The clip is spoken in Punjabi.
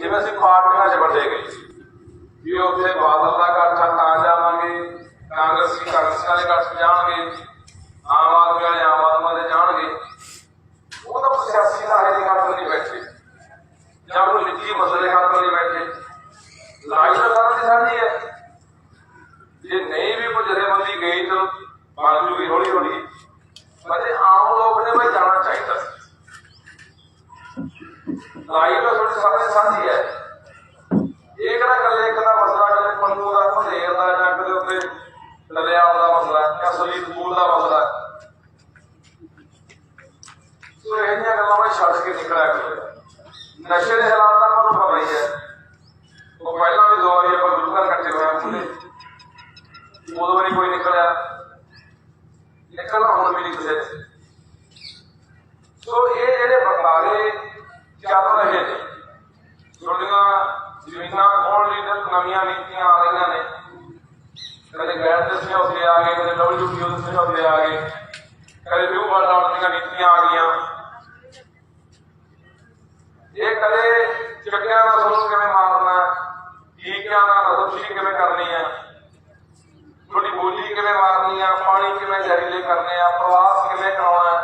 ਜਿਵੇਂ ਅਸੀਂ ਪਾਰਟੀਆਂ 'ਚ ਵੰਡੇ ਗਏ ਵੀ ਉੱਥੇ ਬਾਦਲ ਦਾ ਇਕੱਠ ਆ ਤਾਂ ਜਾਵਾਂਗੇ, ਕਾਂਗਰਸੀ ਕਾਂਗਰਸ ਵਾਲੇ ਇਕੱਠ ਜਾਣਗੇ, ਆਮ ਆਦਮੀ ਵਾਲੇ ਆਮ ਆਦਮੀ ਵਾਲੇ ਜਾਣਗੇ। ਉਹ ਤਾਂ ਸਿਆਸੀ ਧਾਰੇ ਦੀ ਗੱਲ ਨਹੀਂ ਬੈਠੇ। ਜਾਂ ਉਹ ਨਿੱਜੀ ਮਸਲੇ ਹੱਲ ਨਹੀਂ ਬੈਠੇ। ਲੜਾਈ ਤਾਂ ਸਾਰਿਆਂ ਦੀ ਸਾਂਝੀ ਹੈ। ਜੇ ਨਹੀਂ ਵੀ ਕੋਈ ਜਥੇਬੰਦੀ ਗਈ ਤਾਂ ਬਣ ਜੂਗੀ ਹੌਲੀ ਹੌਲੀ ਲੜਾਈ ਤਾਂ ਤੁਹਾਡੀ ਸਾਰਿਆਂ ਸਾਂਝੀ ਹੈ। ਇਹ ਕਿਹੜਾ ਕੱਲੇ ਇੱਕ ਦਾ ਮਸਲਾ ਕਦੇ ਪੰਨੂ ਦਾ ਭੰਡੇਰ ਦਾ ਜਾਂ ਕਦੇ ਉੱਤੇ ਦਰਿਆ ਦਾ ਮਸਲਾ ਜਾਂ ਸਲੀਤ ਪੂਲ ਦਾ ਮਸਲਾ ਸੋ ਇਹ ਗੱਲਾਂ ਮੈਂ ਛੱਡ ਕੇ ਨਿਕਲਿਆ ਕਰੋ ਨਸ਼ੇ ਦੇ ਹਾਲਾਤ ਦਾ ਤੁਹਾਨੂੰ ਪਤਾ ਹੀ ਹੈ। ਉਹ ਪਹਿਲਾਂ ਵੀ ਦੋ ਵਾਰੀ ਆਪਾਂ ਗੁਰੂ ਘਰ ਇਕੱਠੇ ਹੋਇਆ ਮੁੰਡੇ ਉਦੋਂ ਵਾਰੀ ਕੋਈ ਨਿਕਲਿਆ। ਨਿਕਲਣਾ ਹੁਣ ਵੀ ਨਹੀਂ ਕਿਸੇ ਸੋ ਇਹ ਜਿਹੜੇ ਬਟਾਲੇ ਚੱਲ ਰਹੇ ਨੇ। ਤੁਹਾਡੀਆਂ ਜ਼ਮੀਨਾਂ ਖੋਣ ਲਈ ਤਾਂ ਨਵੀਆਂ ਨੀਤੀਆਂ ਆ ਰਹੀਆਂ ਨੇ। ਕਦੇ ਗੈਰ ਦੇ ਸਮਝੌਤੇ ਆ ਗਏ, ਕਦੇ ਡਬਲਯੂਟੀਓ ਦੇ ਸਮਝੌਤੇ ਆ ਗਏ, ਕਦੇ ਵਿਊ ਵਰਲਡ ਦੀਆਂ ਨੀਤੀਆਂ ਆ ਗਈਆਂ। ਇਹ ਕਦੇ ਚੱਕਿਆਂ ਦਾ ਸੋਚ ਕਿਵੇਂ ਮਾਰਨਾ ਠੀਕਿਆਂ ਨਾਲ ਰਸਮੀ ਕਿਵੇਂ ਕਰਨੀ ਆ ਤੁਹਾਡੀ ਬੋਲੀ ਕਿਵੇਂ ਮਾਰਨੀ ਆ ਪਾਣੀ ਕਿਵੇਂ ਜ਼ਹਿਰੀਲੇ ਕਰਨੇ ਆ? ਪ੍ਰਵਾਸ ਕਿਵੇਂ ਕਰਾਉਣਾ